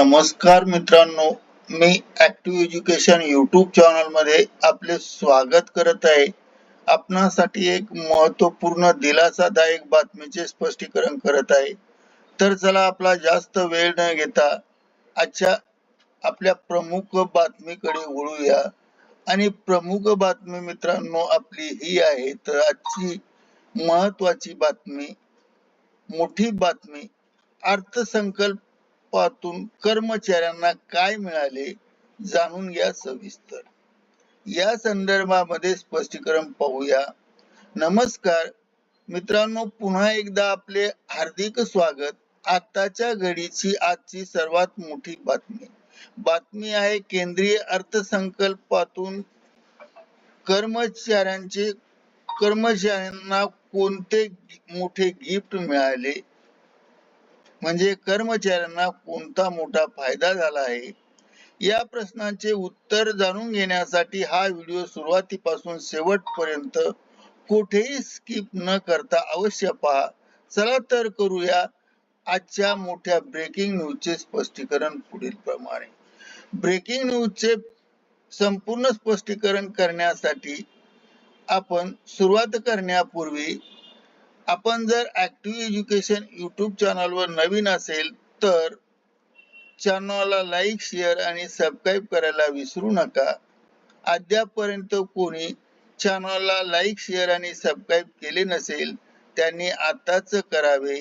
नमस्कार मित्रांनो मी active education YouTube चॅनलमध्ये आपले स्वागत करत आहे. आपणासाठी एक महत्त्वपूर्ण दिलासादायक बातमीचे स्पष्टीकरण करत आहे. तर चला आपला जास्त वेळ न घेता आजच्या आपल्या प्रमुख बातमीकडे वळूया. आणि प्रमुख बातमी मित्रांनो आपली ही आहे तर आजची महत्वाची बातमी मोठी बातमी अर्थसंकल्प अर्थसंकल्पातून कर्मचाऱ्यांना काय मिळाले जाणून घ्या सविस्तर. या संदर्भामध्ये स्पष्टीकरण पाहूया. नमस्कार. मित्रांनो पुन्हा एकदा आपले हार्दिक स्वागत. आताच्या घडीची आजची सर्वात मोठी बातमी. बातमी आहे केंद्रीय अर्थसंकल्पातून कर्मचाऱ्यांचे कर्मचाऱ्यांना कोणते मोठे गिफ्ट मिळाले? म्हणजे कर्मचाऱ्यांना कोणता मोठा फायदा झाला आहे? या प्रश्नांचे उत्तर जाणून घेण्यासाठी हा व्हिडिओ सुरुवातीपासून शेवटपर्यंत कुठेही स्किप न करता अवश्य पहा. चला तर करूया आजच्या मोठ्या ब्रेकिंग न्यूजचे स्पष्टीकरण पुढील प्रमाणे. ब्रेकिंग न्यूजचे संपूर्ण स्पष्टीकरण करण्यासाठी आपण सुरुवात करण्यापूर्वी आपण जर ऍक्टिव्ह एज्युकेशन युट्यूब चॅनलवर नवीन असेल तर चॅनलला लाईक शेअर आणि सबस्क्राईब करायला विसरू नका. अद्यापर्यंत कोणी चॅनलला लाईक शेअर आणि सबस्क्राईब केले नसेल त्यांनी आताच करावे.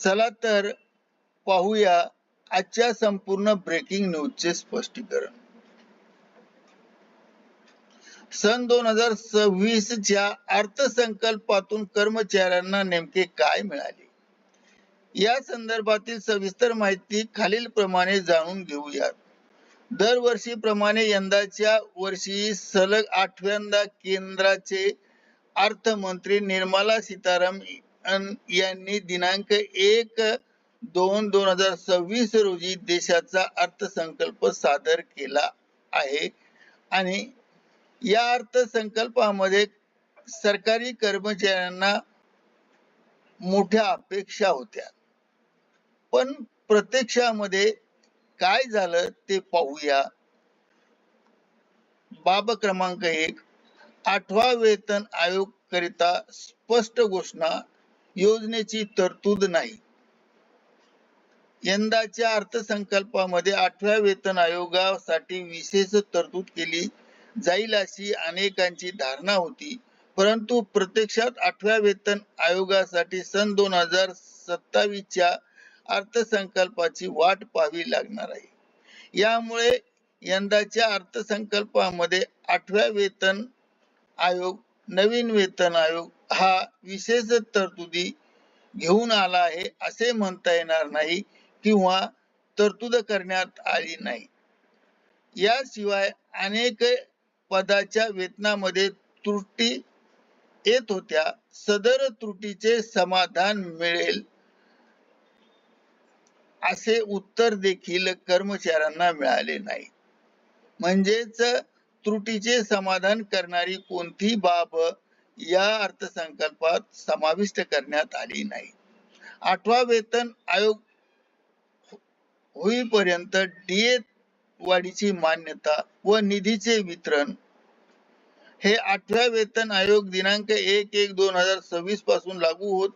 चला तर पाहूया आजच्या संपूर्ण ब्रेकिंग न्यूजचे स्पष्टीकरण. सन दोन हजार सव्वीसच्या अर्थसंकल्पातून कर्मचाऱ्यांना नेमके काय मिळाले? या संदर्भातील सविस्तर माहिती खालील प्रमाणे जाणून घेऊयात. दरवर्षी प्रमाणे यंदाच्या वर्षी सलग आठव्यांदा केंद्राचे अर्थमंत्री निर्मला सीतारामन यांनी दिनांक एक दोन दोन हजार सव्वीस रोजी देशाचा अर्थसंकल्प सादर केला आहे आणि या अर्थसंकल्पामध्ये सरकारी कर्मचाऱ्यांना मोठ्या अपेक्षा होत्या. पण प्रत्यक्षामध्ये काय झालं ते पाहूया. बाब क्रमांक एक आठवा वेतन आयोग करिता स्पष्ट घोषणा योजनेची तरतूद नाही. यंदाच्या अर्थसंकल्पामध्ये आठव्या वेतन आयोगासाठी विशेष तरतूद केली. जाईल अशी अनेकांची धारणा होती. परंतु प्रत्यक्षात आठव्या वेतन आयोगासाठी सन दोन हजार सत्तावीसच्या अर्थसंकल्पाची वाट पाहावी लागणार आहे. यामुळे यंदाच्या अर्थसंकल्पामध्ये आठव्या वेतन आयोग नवीन वेतन आयोग हा विशेष तरतुदी घेऊन आला आहे असे म्हणता येणार नाही किंवा तरतूद करण्यात आली नाही. याशिवाय अनेक पदाच्या वेतनामध्ये त्रुटी येत होत्या. सदर त्रुटीचे समाधान मिळेल. असे उत्तर देखील कर्मचाऱ्यांना मिळाले नाही. म्हणजेच त्रुटीचे समाधान करणारी कोणती बाब या अर्थसंकल्पात समाविष्ट करण्यात आली नाही. आठवा वेतन आयोग होईपर्यंत डीए वाढीची मान्यता व निधीचे वितरण. हे आठव्या वेतन आयोग दिनांक एक एक दोन हजार सव्वीसपासून लागू होत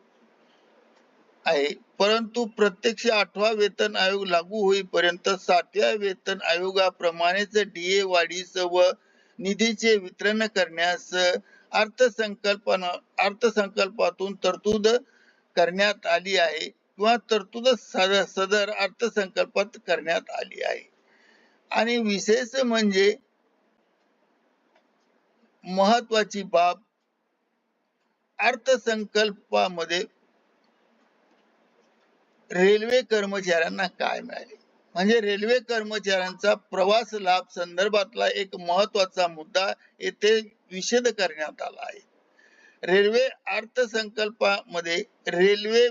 आहे. परंतु प्रत्यक्ष आठवा वेतन आयोग लागू होईपर्यंत सातव्या वेतन आयोगाप्रमाणेच डीए वाढीच व निधीचे वितरण करण्यास अर्थसंकल्पना अर्थसंकल्पातून तरतूद करण्यात आली आहे किंवा तरतूद सदर अर्थसंकल्पात करण्यात आली आहे. आणि विशेष म्हणजे महत्वाची बाब अर्थसंकल्पामध्ये रेल्वे कर्मचाऱ्यांना काय मिळाले? म्हणजे रेल्वे कर्मचाऱ्यांचा प्रवास लाभ संदर्भातला एक महत्त्वाचा मुद्दा येथे विषद करण्यात आला आहे. रेल्वे अर्थसंकल्पामध्ये रेल्वे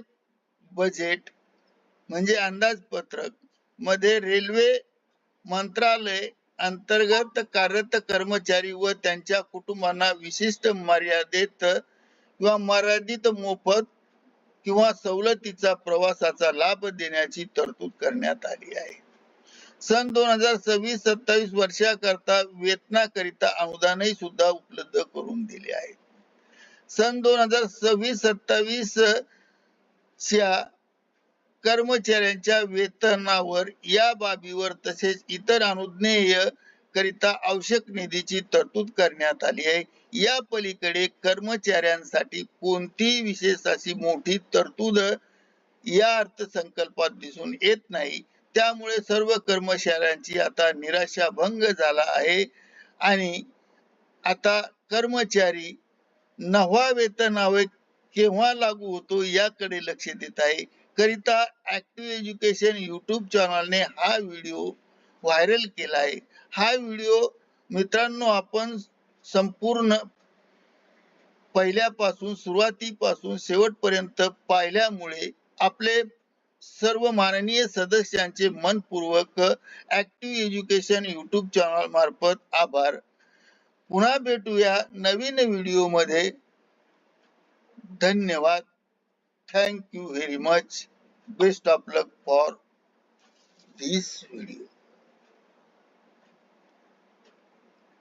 बजेट म्हणजे अंदाजपत्रकमध्ये रेल्वे मंत्रालय अंतर्गत कार्यरत कर्मचारी व त्यांच्या कुटुंबांना विशिष्ट मर्यादेत किंवा मर्यादित मोफत किंवा सवलतीचा प्रवासाचा लाभ देण्याची तरतूद करण्यात आली आहे. सन दोन हजार सव्वीस सत्तावीस वर्षाकरता वेतनाकरिता अनुदानही सुद्धा उपलब्ध करून दिले आहे. सन दोन हजार सव्वीस सत्तावीस च्या कर्मचाऱ्यांच्या वेतनावर या बाबीवर तसेच इतर अनुज्ञेय करिता आवश्यक निधीची तरतूद करण्यात आली आहे. या पलीकडे कर्मचाऱ्यांसाठी कोणतीही विशेष अशी मोठी तरतूद या अर्थसंकल्पात दिसून येत नाही. त्यामुळे सर्व कर्मचाऱ्यांची आता निराशा भंग झाला आहे. आणि आता कर्मचारी नवा वेतन आयोग केव्हा लागू होतो याकडे लक्ष देत आहे. करिता ऍक्टिव्ह एज्युकेशन युट्यूब चॅनलने हा व्हिडिओ व्हायरल केला आहे हा व्हिडिओ मित्रांनो आपण संपूर्ण पहिल्यापासून सुरुवातीपासून शेवटपर्यंत पाहिल्यामुळे आपले सर्व माननीय सदस्यांचे मनपूर्वक ऍक्टिव्ह एज्युकेशन युट्यूब चॅनल मार्फत आभार. पुन्हा भेटूया नवीन व्हिडिओमध्ये. धन्यवाद. Thank you very much. Best of luck for this video.